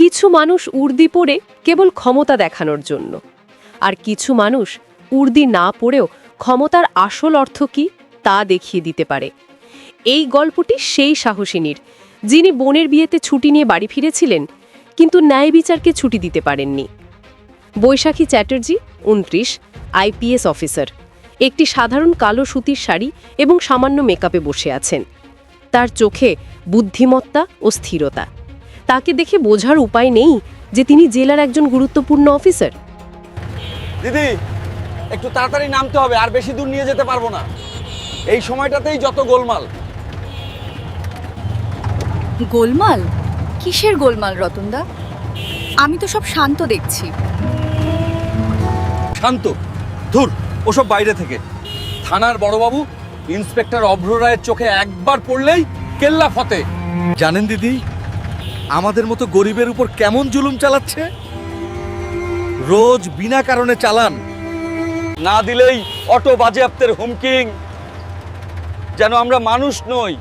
কিছু মানুষ উর্দি পরে কেবল ক্ষমতা দেখানোর জন্য। আর কিছু মানুষ উর্দি না পড়েও ক্ষমতার আসল অর্থ কি তা দেখিয়ে দিতে পারে। এই গল্পটি সেই সাহসিনীর, যিনি বোনের বিয়েতে ছুটি নিয়ে বাড়ি ফিরেছিলেন, কিন্তু ন্যায় বিচারকে ছুটি দিতে পারেননি। বৈশাখী চ্যাটার্জি, উনত্রিশ, আইপিএস অফিসার, একটি সাধারণ কালো সুতির শাড়ি এবং সামান্য মেকআপে বসে আছেন। তার চোখে বুদ্ধিমত্তা ও স্থিরতা। তাকে দেখে বোঝার উপায় নেই যে তিনি জেলার একজন গুরুত্বপূর্ণ অফিসার। দিদি একটু তাড়াতাড়ি নামতে হবে আর বেশি দূর নিয়ে যেতে পারব না। এই সময়টাতেই যত গোলমাল। গোলমাল? কিসের গোলমাল রতনদা? আমি তো সব শান্ত দেখছি। শান্ত? ধুর ওসব বাইরে থেকে। থানার বড়বাবু ইন্সপেক্টর অভ্র রায়ের চোখে একবার পড়লেই কেল্লা ফতে। জানেন দিদি আমাদের মতো গরিবের উপর কেমন জুলুম চালাচ্ছে? রোজ বিনা কারণে চালান। না দিলেই অটো বাজেয়াপ্তের হুমকিং। যেন আমরা মানুষ নই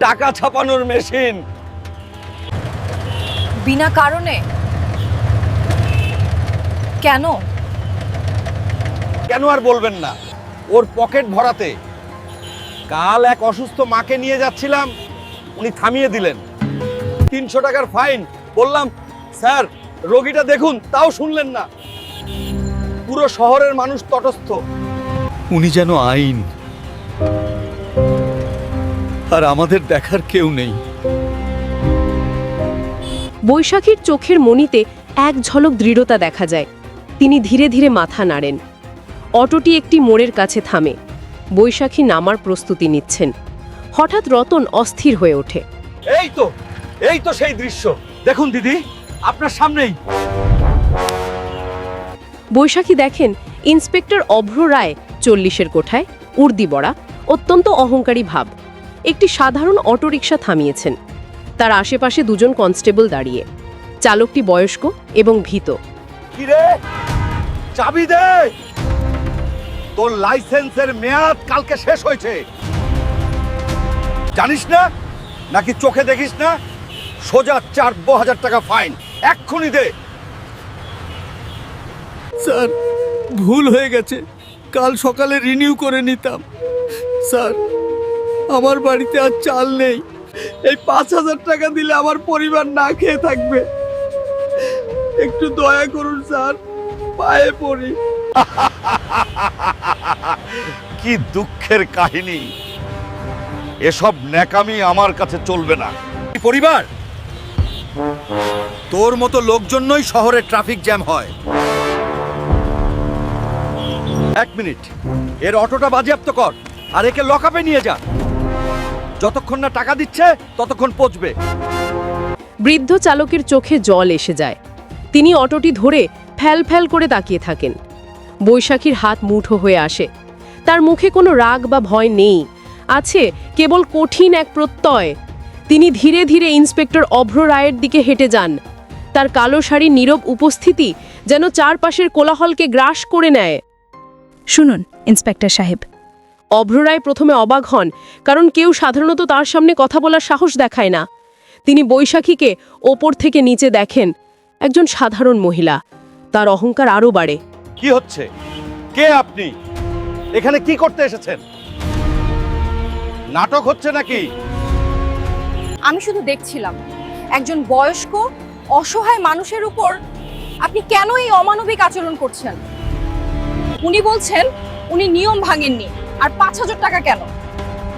টাকা ছাপানোর মেশিন। বিনা কারণে? কেন? কেন আর বলবেন না? ওর পকেট ভরাতে। কাল এক অসুস্থ মাকে নিয়ে যাচ্ছিলাম উনি থামিয়ে দিলেন। তিনশো টাকার ফাইন। বললাম স্যার রোগীটা দেখুন তাও শুনলেন না। পুরো শহরের মানুষ তটস্থ। উনি যেন আইন। আর আমাদের দেখার কেউ নেই। বৈশাখীর চোখের মনিতে এক ঝলক দৃঢ়তা দেখা যায়। তিনি ধীরে ধীরে মাথা নাড়েন। অটোটি একটি মোড়ের কাছে থামে। বৈশাখী নামার প্রস্তুতি নিচ্ছেন। হঠাৎ রতন অস্থির হয়ে ওঠে। এই তো এই তো সেই দৃশ্য। দেখুন দিদি আপনার সামনেই। বৈশাখী দেখেন ইন্সপেক্টর অভ্র রায় চল্লিশের কোঠায় উর্দি বড়া অত্যন্ত অহংকারী ভাব। একটি সাধারণ অটোরিকশা থামিয়েছেন। তার আশেপাশে দুজন কনস্টেবল দাঁড়িয়ে। চালকটি বয়স্ক এবং ভীত। কিরে? চাবি দে! তোর লাইসেন্সের মেয়াদ কালকে শেষ হয়েছে। জানিস না? নাকি চোখে দেখিস না? সোজা চার হাজার টাকা ফাইন। এক্ষুনি দে। স্যার ভুল হয়ে গেছে। কাল সকালে রিনিউ করে নিতাম। স্যার আমার বাড়িতে আর চাল নেই। এই পাঁচ হাজার টাকা দিলে আমার পরিবার না খেয়ে থাকবে। একটু দয়া করুন স্যার। পায়ে পড়ি। কি দুঃখের কাহিনী। এসব ন্যাকামি আমার কাছে চলবে না। পরিবার তোর মতো লোকজন্যই শহরে ট্রাফিক জ্যাম হয়। এক মিনিট। এর অটোটা বাজেয়াপ্ত কর, আর একে লকআপে নিয়ে যা। যতক্ষণ না টাকা দিচ্ছে, ততক্ষণ পচবে। বৃদ্ধ চালকের চোখে জল এসে যায়। তিনি অটোটি ধরে ফ্যাল ফ্যাল করে তাকিয়ে থাকেন। বৈশাখীর হাত মুঠো হয়ে আসে। তার মুখে কোনো রাগ বা ভয় নেই। আছে কেবল কঠিন এক প্রত্যয়। তিনি ধীরে ধীরে ইন্সপেক্টর অভ্র রায়ের দিকে হেঁটে যান। তার কালো শাড়ির নীরব উপস্থিতি যেন চারপাশের কোলাহলকে গ্রাস করে নেয়। শুনুন ইন্সপেক্টর সাহেব। অভ্র রায় প্রথমে অবাক হন কারণ কেউ সাধারণত তার সামনে কথা বলার সাহস দেখায় না। তিনি বৈশাখীকে ওপর থেকে নিচে দেখেন একজন সাধারণ মহিলা। তার অহংকার আরও বাড়ে। কি হচ্ছে? কে আপনি? এখানে কি করতে এসেছেন? নাটক হচ্ছে নাকি? আমি শুধু দেখছিলাম। একজন বয়স্ক, অসহায় মানুষের উপর আপনি কেন এই অমানবিক আচরণ করছেন? উনি বলছেন, উনি নিয়ম ভাঙেননি। আর পাঁচ হাজার টাকা কেন?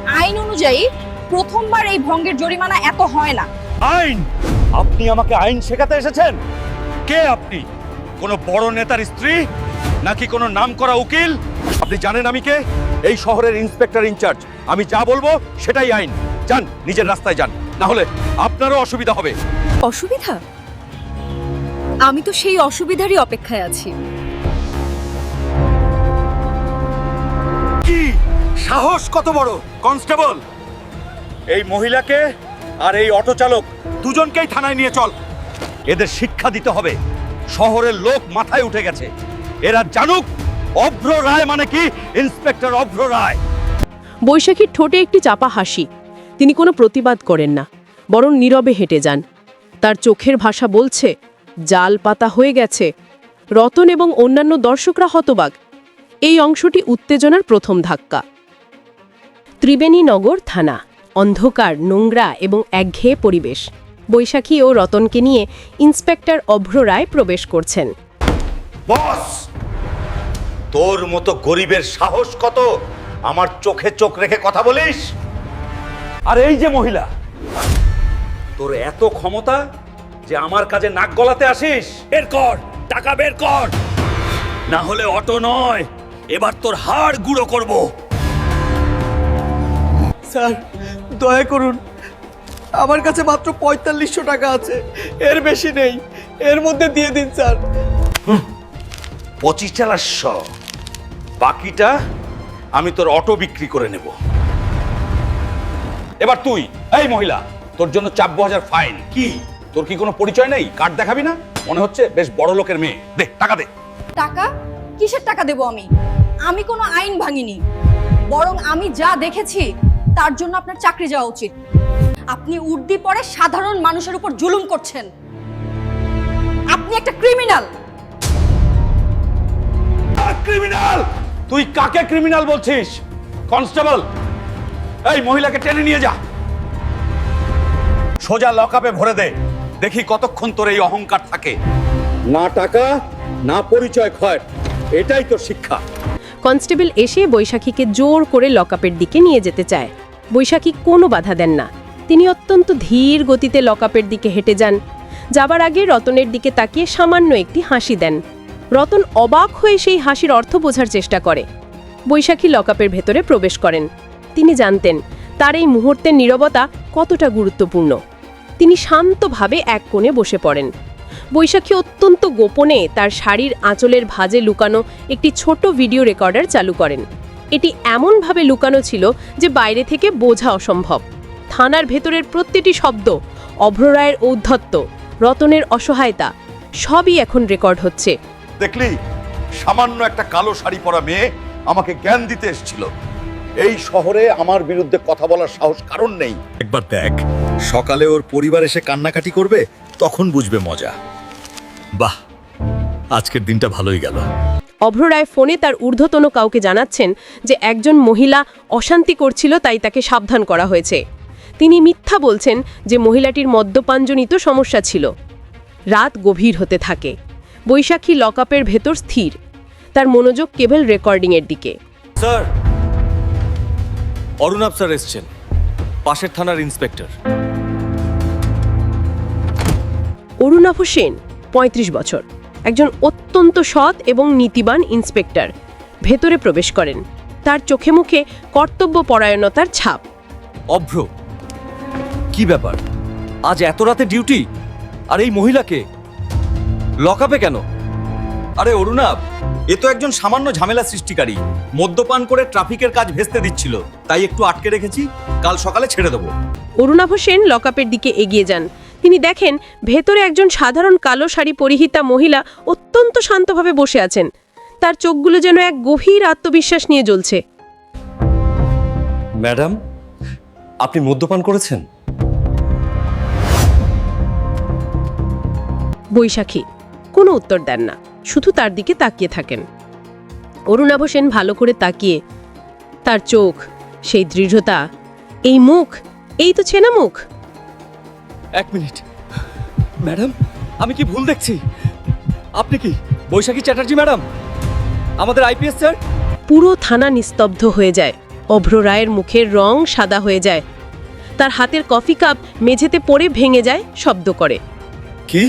আইন অনুযায়ী প্রথমবার এই ভঙ্গের জরিমানা এত হয় না। আইন! আপনি আমাকে আইন শেখাতে এসেছেন? কে আপনি? কোনো বড় নেতার স্ত্রী? নাকি কোনো নামকরা উকিল? আপনি জানেন আমি কে? এই শহরের ইন্সপেক্টর ইনচার্জ। আমি যা বলব সেটাই আইন। যান, নিজের রাস্তায় যান। না হলে আপনারও অসুবিধা হবে। অসুবিধা? আমি তো সেই অসুবিধারই অপেক্ষায় আছি। কি? সাহস কত বড়? কনস্টেবল! এই মহিলাকে আর এই অটো চালক দুজনকেই থানায় নিয়ে চল। এদের শিক্ষা দিতে হবে। শহরের লোক মাথায় উঠে গেছে। এরা জানুক অভ্র রায় মানে কি? ইন্সপেক্টর অভ্র রায়। বৈশাখীর ঠোঁটে একটি চাপা হাসি। তিনি কোনো প্রতিবাদ করেন না, বরং নীরবে হেঁটে যান। তার চোখের ভাষা বলছে, জাল পাতা হয়ে গেছে। রতন এবং অন্যান্য দর্শকরা হতবাক। এই অংশটি উত্তেজনার প্রথম ধাক্কা। ত্রিবেণীনগর থানা, অন্ধকার, নোংরা এবং একঘেয়ে পরিবেশ। বৈশাখী ও রতনকে নিয়ে ইন্সপেক্টর অভ্র রায় প্রবেশ করছেন। বস! তোর মতো গরিবের সাহস কত? আমার চোখে চোখ রেখে কথা বলিস? আর এই যে মহিলা তোর এত ক্ষমতা যে আমার কাজে নাক গলাতে আসিস? বের কর টাকা বের কর। না হলে অটো নয় এবার তোর হাড় গুঁড়ো করব। স্যার দয়া করুন। আমার কাছে মাত্র পঁয়তাল্লিশশো টাকা আছে। এর বেশি নেই। এর মধ্যে দিয়ে দিন স্যার। পঁচিশ চারশো বাকিটা আমি তোর অটো বিক্রি করে নেব। এবার তুই এই মহিলা তোর জন্য চাব্বো হাজার ফাইন। কি? তোর কি কোনো পরিচয় নেই? কার্ড দেখাবি না? মনে হচ্ছে বেশ বড় লোকের মেয়ে। দে টাকা দে। টাকা? কিসের টাকা দেব আমি? আমি কোনো আইন ভাঙিনি। বরং আমি যা দেখেছি তার জন্য আপনার চাকরি যাওয়া উচিত। আপনি উর্দি পরে সাধারণ মানুষের উপর জুলুম করছেন। আপনি একটা ক্রিমিনাল ক্রিমিনাল তুই কাকে ক্রিমিনাল বলছিস? কনস্টেবল এই মহিলাকে টেনে নিয়ে যা। সোজা লকআপে ভরে দে। দেখি কতক্ষণ তোর এই অহংকার থাকে। না টাকা না পরিচয় ক্ষয়। এটাই তো শিক্ষা। কনস্টেবল এসে বৈশাখীকে জোর করে লকআপের দিকে নিয়ে যেতে চায়। বৈশাখী কোনো বাধা দেন না। তিনি অত্যন্ত ধীর গতিতে লকআপের দিকে হেঁটে যান। যাবার আগে রতনের দিকে তাকিয়ে সামান্য একটি হাসি দেন। রতন অবাক হয়ে সেই হাসির অর্থ বোঝার চেষ্টা করে। বৈশাখী লকআপের ভেতরে প্রবেশ করেন। তিনি জানতেন তার এই মুহূর্তের নীরবতা কতটা গুরুত্বপূর্ণ। তিনি শান্তভাবে এক কোণে বসে পড়েন। বৈশাখী অত্যন্ত গোপনে তার শাড়ির আঁচলের ভাঁজে লুকানো একটি ছোট ভিডিও রেকর্ডার চালু করেন। এটি এমনভাবে লুকানো ছিল যে বাইরে থেকে বোঝা অসম্ভব। থানার ভেতরের প্রতিটি শব্দ অভ্ররায়ের ঔদ্ধত্য, রতনের অসহায়তা, সবই এখন রেকর্ড হচ্ছে। দেখলি, সামান্য একটা কালো শাড়ি পরা মেয়ে আমাকে জ্ঞান দিতে এসেছিল। এই শহরে আমার বিরুদ্ধে কথা বলার সাহস কারণ নেই। একবার দেখ। সকালে ওর পরিবার এসে কান্নাকাটি করবে তখন বুঝবে মজা। বাহ আজকের দিনটা ভালোই গেল। অভ্ররায় ফোনে তার ঊর্ধ্বতন কাউকে জানাচ্ছেন যে একজন মহিলা অশান্তি করছিল তাই তাকে সাবধান করা হয়েছে। তিনি মিথ্যা বলছেন যে মহিলাটির মদ্যপানজনিত সমস্যা ছিল। রাত গভীর হতে থাকে। বৈশাখী লকআপের ভেতর স্থির। তার মনোযোগ কেবল রেকর্ডিংয়ের দিকে। স্যার অরুণাব স্যার এসছেন পাশের থানার ইন্সপেক্টর। অরুণাভ সেন ৩৫ বছর একজন অত্যন্ত সৎ এবং নীতিবান ইন্সপেক্টর। ভেতরে প্রবেশ করেন তার চোখে মুখে কর্তব্য পরায়ণতার ছাপ। অভ্র। কি ব্যাপার? আজ এত রাতে ডিউটি? আর এই মহিলাকে? লকআপে কেন? আরে অরুণাব এ তো একজন সামান্য ঝামেলা সৃষ্টিকারী। মদ্যপান করে ট্রাফিকের কাজ ভেস্তে দিচ্ছিল। তাই একটু আটকে রেখেছি কাল সকালে ছেড়ে দেবো। অরুণাভ সেন লকআপের দিকে এগিয়ে যান। তিনি দেখেন ভেতরে একজন সাধারণ কালো শাড়ি পরিহিতা মহিলা অত্যন্ত শান্তভাবে বসে আছেন। তার চোখগুলো যেন এক গভীর আত্মবিশ্বাস নিয়ে জ্বলছে। ম্যাডাম আপনি মদ্যপান করেছেন? বৈশাখী কোনো উত্তর দেন না। শুধু তার দিকে তাকিয়ে থাকেন। অরুণাভ সেন ভালো করে তাকিয়ে তার চোখ সেই দৃঢ়তা এই মুখ এই তো চেনা মুখ। এক মিনিট। ম্যাডাম আমি কি ভুল দেখছি? আপনি কি বৈশাখী চ্যাটার্জি ম্যাডাম? আমাদের আইপিএস স্যার? পুরো থানা নিস্তব্ধ হয়ে যায়। অভ্র রায়ের মুখের রং সাদা হয়ে যায়। তার হাতের কফি কাপ মেঝেতে পড়ে ভেঙে যায় শব্দ করে। কি?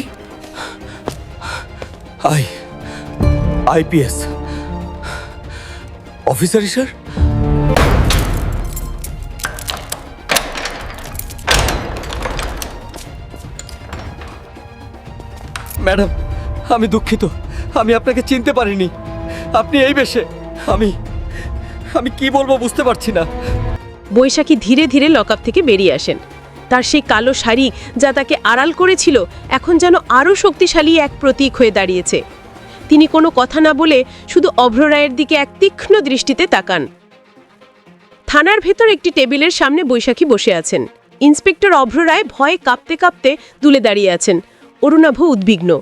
আই। আইপিএস। অফিসারই স্যার? ম্যাডাম, আমি দুঃখিত। আমি আপনাকে চিনতে পারিনি। আপনি এই বেশে। আমি আমি কি বলব বুঝতে পারছি না। বৈশাখী ধীরে ধীরে লকআপ থেকে বেরিয়ে আসেন। তার সেই কালো শাড়ি যা তাকে আড়াল করেছিল, এখন যেন আরও শক্তিশালী এক প্রতীক হয়ে দাঁড়িয়েছে। তিনি কোনো কথা না বলে শুধু অভ্র রায়ের দিকে এক তীক্ষ্ণ দৃষ্টিতে তাকান। থানার ভেতর একটি টেবিলের সামনে বৈশাখী বসে আছেন। ইন্সপেক্টর অভ্র রায় ভয়ে কাঁপতে কাঁপতে তুলে দাঁড়িয়ে আছেন। অরুণাভ উদ্বিগ্ন।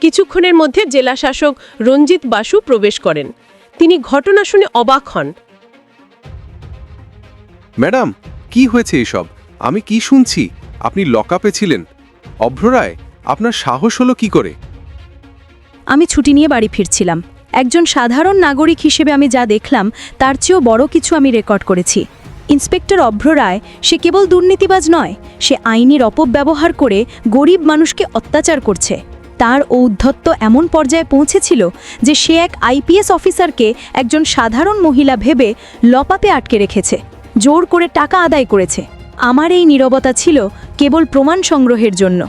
কিছুক্ষণের মধ্যে জেলা শাসক রঞ্জিত বাসু প্রবেশ করেন। তিনি ঘটনা শুনে অবাক হন। ম্যাডাম, কি হয়েছে এসব? আমি কি শুনছি? আপনি লকআপে ছিলেন। অভ্ররায় আপনার সাহস হলো কি করে? আমি ছুটি নিয়ে বাড়ি ফিরছিলাম। একজন সাধারণ নাগরিক হিসেবে আমি যা দেখলাম, তার চেয়েও বড় কিছু আমি রেকর্ড করেছি। ইন্সপেক্টর অভ্র রায়, সে কেবল দুর্নীতিবাজ নয়, সে আইনের অপব্যবহার করে গরিব মানুষকে অত্যাচার করছে। তার ঔদ্ধত্য এমন পর্যায়ে পৌঁছেছিল যে সে এক আইপিএস অফিসারকে একজন সাধারণ মহিলা ভেবে লপাপে আটকে রেখেছে, জোর করে টাকা আদায় করেছে। আমার এই নীরবতা ছিল কেবল প্রমাণ সংগ্রহের জন্য।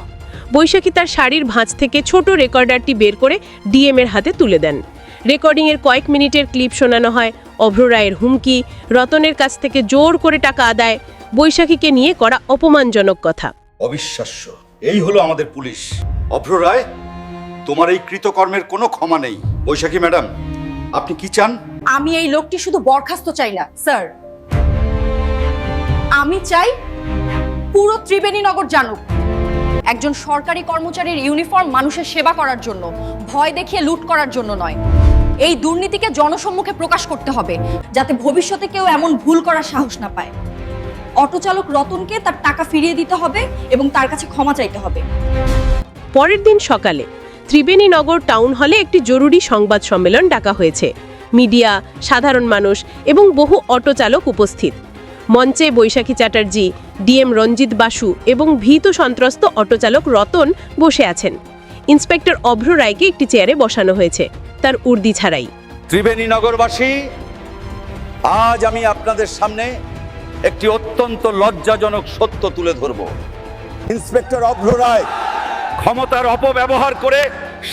বৈশাখী তার শাড়ির ভাঁজ থেকে ছোট রেকর্ডারটি বের করে ডিএম এর হাতে তুলে দেন। রেকর্ডিংয়ের কয়েক মিনিটের ক্লিপ শোনানো হয়। অভ্র রায়ের হুমকি রতনের কাছ থেকে জোর করে টাকা আদায় বৈশাখীকে নিয়ে করা অপমানজনক কথা। অবিশ্বাস্য। এই হলো আমাদের পুলিশ। অভ্র রায় তোমার এই কৃতকর্মের কোনো ক্ষমা নেই। বৈশাখী ম্যাডাম আপনি কি চান? আমি এই লোকটি শুধু বরখাস্ত চাই না স্যার। আমি চাই পুরো ত্রিবেণীনগর জানুক। একজন সরকারি কর্মচারীর ইউনিফর্ম মানুষের সেবা করার জন্য, ভয় দেখিয়ে লুট করার জন্য নয়। এই দুর্নীতিকে জনসম্মুখে প্রকাশ করতে হবে, যাতে ভবিষ্যতে কেউ এমন ভুল করার সাহস না পায়। অটোচালক রতনকে তার টাকা ফিরিয়ে দিতে হবে এবং তার কাছে ক্ষমা চাইতে হবে। পরের দিন সকালে ত্রিবেণীনগর টাউন হলে একটি জরুরি সংবাদ সম্মেলন ডাকা হয়েছে। মিডিয়া, সাধারণ মানুষ এবং বহু অটো চালক উপস্থিত। মঞ্চে বৈশাখী চ্যাটার্জি, ডিএম রঞ্জিত বাসু এবং ভীত সন্ত্রস্ত অটোচালক রতন বসে আছেন। ইন্সপেক্টর অভ্র রায়কে একটি চেয়ারে বসানো হয়েছে, তার উর্দি ছাড়াই। ত্রিবেণী নগরবাসী, আজ আমি আপনাদের সামনে একটি অত্যন্ত লজ্জাজনক সত্য তুলে ধরব। ইন্সপেক্টর অভ্র রায় ক্ষমতার অপব্যবহার করে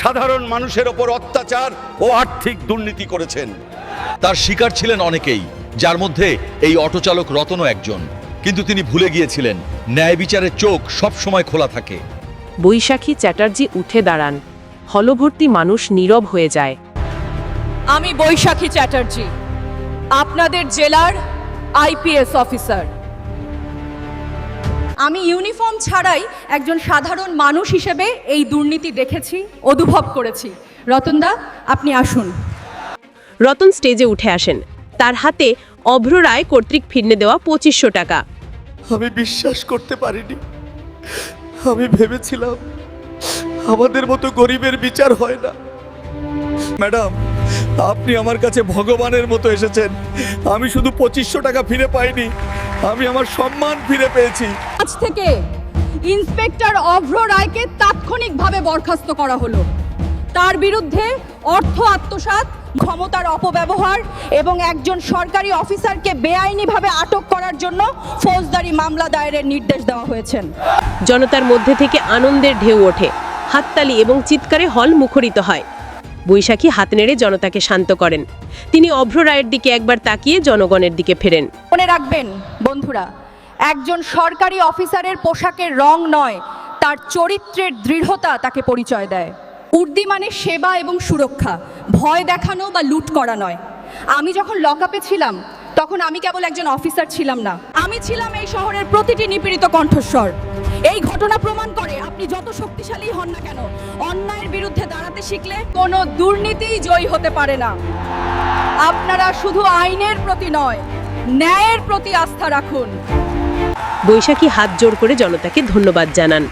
সাধারণ মানুষের ওপর অত্যাচার ও আর্থিক দুর্নীতি করেছেন। তার শিকার ছিলেন অনেকেই যার মধ্যে এই অটোচালক রতনও একজন। কিন্তু তিনি ভুলে গিয়েছিলেন ন্যায় বিচারের চোখ সব সময় খোলা থাকে। বৈশাখী চ্যাটার্জি উঠে দাঁড়ান। হলভর্তি মানুষ নীরব হয়ে যায়। আমি বৈশাখী চ্যাটার্জি আপনাদের জেলার আইপিএস অফিসার। আমি ইউনিফর্ম ছাড়াই একজন সাধারণ মানুষ হিসেবে এই দুর্নীতি দেখেছি অনুভব করেছি। রতনদা আপনি আসুন। রতন স্টেজে উঠে আসেন। তার হাতে অভ্র রায় কর্তৃক ফিরনে দেওয়া পঁচিশশো টাকা। আমি বিশ্বাস করতে পারিনি। আমি ভেবেছিলাম আমাদের মতো গরিবের বিচার হয় না। ম্যাডাম আপনি আমার কাছে ভগবানের মতো এসেছেন। আমি শুধু পঁচিশশো টাকা ফিরে পাইনি আমি আমার সম্মান ফিরে পেয়েছি। আজ থেকে ইন্সপেক্টর অভ্র রায়কে তাৎক্ষণিকভাবে বরখাস্ত করা হলো। তার বিরুদ্ধে অর্থ আত্মসাৎ ক্ষমতার অপব্যবহার এবং একজন সরকারি অফিসারকে বেআইনিভাবে আটক করার জন্য ফৌজদারি মামলা দায়েরের নির্দেশ দেওয়া হয়েছে। জনতার মধ্যে থেকে আনন্দের ঢেউ ওঠে হাততালি এবং চিৎকারে হল মুখরিত হয়। বৈশাখী হাত নেড়ে জনতাকে শান্ত করেন। তিনি অভ্র রায়ের দিকে একবার তাকিয়ে জনগণের দিকে ফেরেন। মনে রাখবেন বন্ধুরা একজন সরকারি অফিসারের পোশাকের রং নয় তার চরিত্রের দৃঢ়তা তাকে পরিচয় দেয়। উর্দি মানে সেবা এবং সুরক্ষা, ভয় দেখানো বা লুট করা নয়। আমি যখন লকআপে ছিলাম, তখন আমি কেবল একজন অফিসার ছিলাম না। আমি ছিলাম এই শহরের প্রতিটি নিপীড়িত কণ্ঠস্বর। এই ঘটনা প্রমাণ করে আপনি যত শক্তিশালী হন না কেন, অন্যায়ের বিরুদ্ধে দাঁড়াতে শিখলে কোনো দুর্নীতিই জয়ী হতে পারে না। আপনারা শুধু আইনের প্রতি নয়, ন্যায়ের প্রতি আস্থা রাখুন। বৈশাখী হাত জোর করে জনতাকে ধন্যবাদ জানান।